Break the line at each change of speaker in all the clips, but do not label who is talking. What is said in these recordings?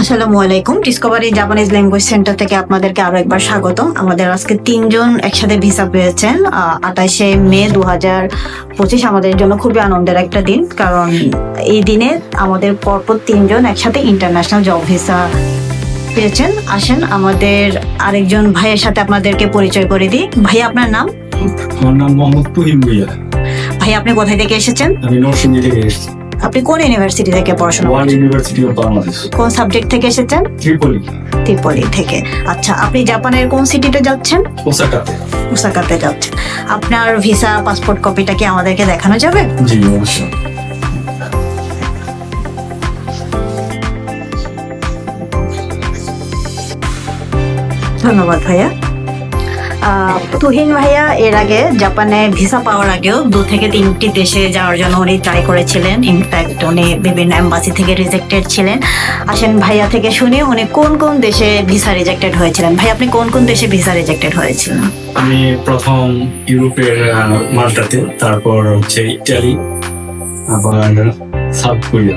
আসসালামু আলাইকুম। Discovery Japanese language centre থেকে আপনাদেরকে আরও একবার স্বাগতম। আমাদের আজকে তিনজন একসাথে ভিসা পেয়েছেন। আঠাশে মে দু হাজার পঁচিশ আমাদের জন্য খুবই আনন্দের একটা দিন। কারণ এই দিনে আমাদের পরপর তিনজন একসাথে ইন্টারন্যাশনাল জব ভিসা পেয়েছেন। আসেন, আমাদের আরেকজন ভাইয়ের সাথে আপনাদেরকে পরিচয় করে দিই। ভাই আপনার নাম?
আমার নাম মোহাম্মদ তুহিন ভুইয়া।
ভাই আপনি কোথায় থেকে এসেছেন?
আমি নরসিংদী থেকে এসেছি।
আপনি কোন ইউনিভার্সিটি থেকে পড়াশোনা
ইউনিভার্সিটি অফ বাংলাদেশ।
কোন সাবজেক্ট থেকে এসেছেন?
ত্রিপলি।
ত্রিপলি থেকে। আচ্ছা আপনি জাপানের কোন সিটিতে যাচ্ছেন?
ওসাকাতে।
ওসাকাতে যাচ্ছেন। আপনার ভিসা পাসপোর্ট কপিটা কি আমাদেরকে দেখানো যাবে?
জি অবশ্যই।
ধন্যবাদ ভাইয়া। তুহিন ভাইয়া এর আগে জাপানে ভিসা পাওয়ার আগেও দু থেকে তিনটি দেশে যাওয়ার জন্য উনি ট্রাই করেছিলেন। ইনফ্যাক্ট উনি বিভিন্ন অ্যাম্বাসি থেকে রিজেক্টেড ছিলেন। আসেন ভাইয়া থেকে শুনে উনি কোন কোন দেশে ভিসা রিজেক্টেড হয়েছিলেন? ভাই আপনি কোন কোন দেশে ভিসা রিজেক্টেড হয়েছিলেন?
আমি প্রথম ইউরোপের মাল্টাতে, তারপর হচ্ছে ইটালি, আবার সাউথ কোরিয়া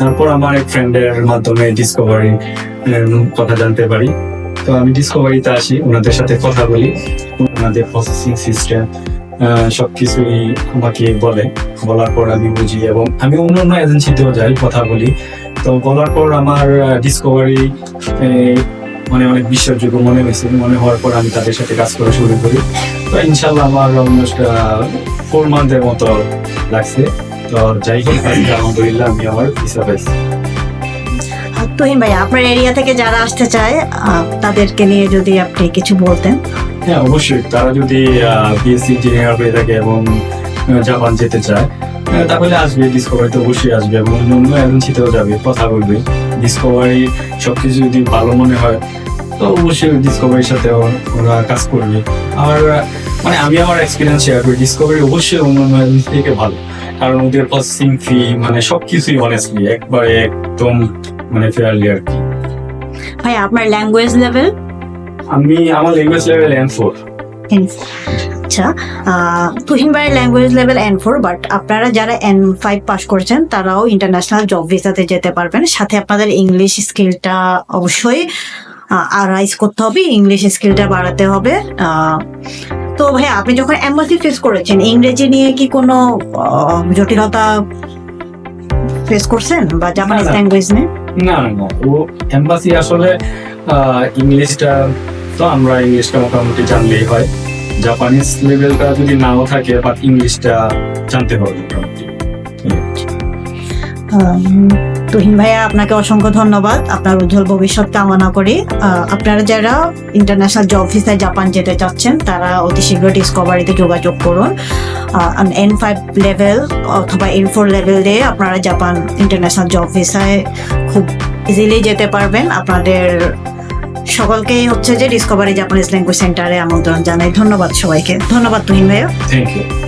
তারপর আমার এক ফ্রেন্ডের মাধ্যমে ডিসকভারি কথা জানতে পারি। তো আমি ডিসকভারিতে আসি, ওনাদের সাথে কথা বলি, ওনাদের প্রসেসিং সিস্টেম সবকিছুই আমাকে বলে। বলার পর আমি বুঝি এবং আমি অন্যান্য এজেন্সিতেও যাই, কথা বলি। তো বলার পর আমার ডিসকভারি মানে অনেক বিশ্বাসযোগ্য মনে হয়েছে। মনে হওয়ার পর আমি তাদের সাথে কাজ করা শুরু করি। তো ইনশাল্লাহ আমার অলমোস্ট ফোর মান্থের মতো লাগছে। তো যাই হোক, আলহামদুলিল্লাহ, আমি আমার
আর তুহিন ভাই, আপনার এরিয়া থেকে যারা আসতে চায় তাদেরকে নিয়ে যদি আপনি কিছু বলতেন।
হ্যাঁ অবশ্যই। তারা যদি বিএসসি ইঞ্জিনিয়ার হয়ে থাকে এবং জাপান যেতে চায় তাহলে আসবে ডিসকভারিতে অবশ্যই আসবে এবং অন্য এজেন্সিতেও যাবে, কথা বলবে। ডিসকভারি সবকিছু যদি ভালো মনে হয়, তো অবশ্যই ডিসকভারির সাথে ওরা কাজ করবে। আর মানে আমি আমার এক্সপিরিয়েন্স শেয়ার করি ডিসকভারি অবশ্যই অন্য অন্য এজেন্সি থেকে ভালো। কারণ ওদের প্রসেসিং ফি মানে সবকিছুই অনেস্টলি একবারে একদম মানে ফেয়ারলি আর কি।
ভাই আপনার ল্যাঙ্গুয়েজ লেভেল
আমি আমার ল্যাঙ্গুয়েজ লেভেল এন ফোর
আচ্ছা তুহিন ভাইয়ের language level N four but আপনারা যারা এন ফাইভ পাস করেছেন তারাও ইন্টারন্যাশনাল জব ভিসাতে যেতে পারবেন। সাথে আপনাদের ইংলিশ স্কিলটা অবশ্যই আরাইজ করতে হবে ইংলিশ স্কিলটা বাড়াতে হবে। তো ভাই আপনি যখন এম্বাসি ফেস করেছেন ইংরেজি নিয়ে কি কোনো জটিলতা ফেস করছেন? বা জাপানিজ। ল্যাঙ্গুয়েজ নিয়ে?
না না না। ও এম্বাসি আসলে ইংলিশটা তো আমরা ইংলিশটা মোটামুটি জানলেই হয়। জাপানিজ লেভেলটা যদি নাও থাকে বাট ইংলিশটা জানতে হবে মোটামুটি।
তুহিন ভাইয়া, আপনাকে অসংখ্য ধন্যবাদ। আপনার উজ্জ্বল ভবিষ্যৎ কামনা করি। আপনারা যারা ইন্টারন্যাশনাল জব ভিসায় জাপান যেতে চাচ্ছেন, তারা অতি শীঘ্র ডিসকভারিতে যোগাযোগ করুন। এন ফাইভ লেভেল অথবা এন ফোর লেভেল দিয়ে আপনারা জাপান ইন্টারন্যাশনাল জব ভিসায় খুব ইজিলি যেতে পারবেন। আপনাদের সকলকেই হচ্ছে যে ডিসকভারি জাপানিজ ল্যাঙ্গুয়েজ সেন্টারে আমন্ত্রণ জানাই। ধন্যবাদ সবাইকে। ধন্যবাদ, তুহিন ভাইয়া।
Thank you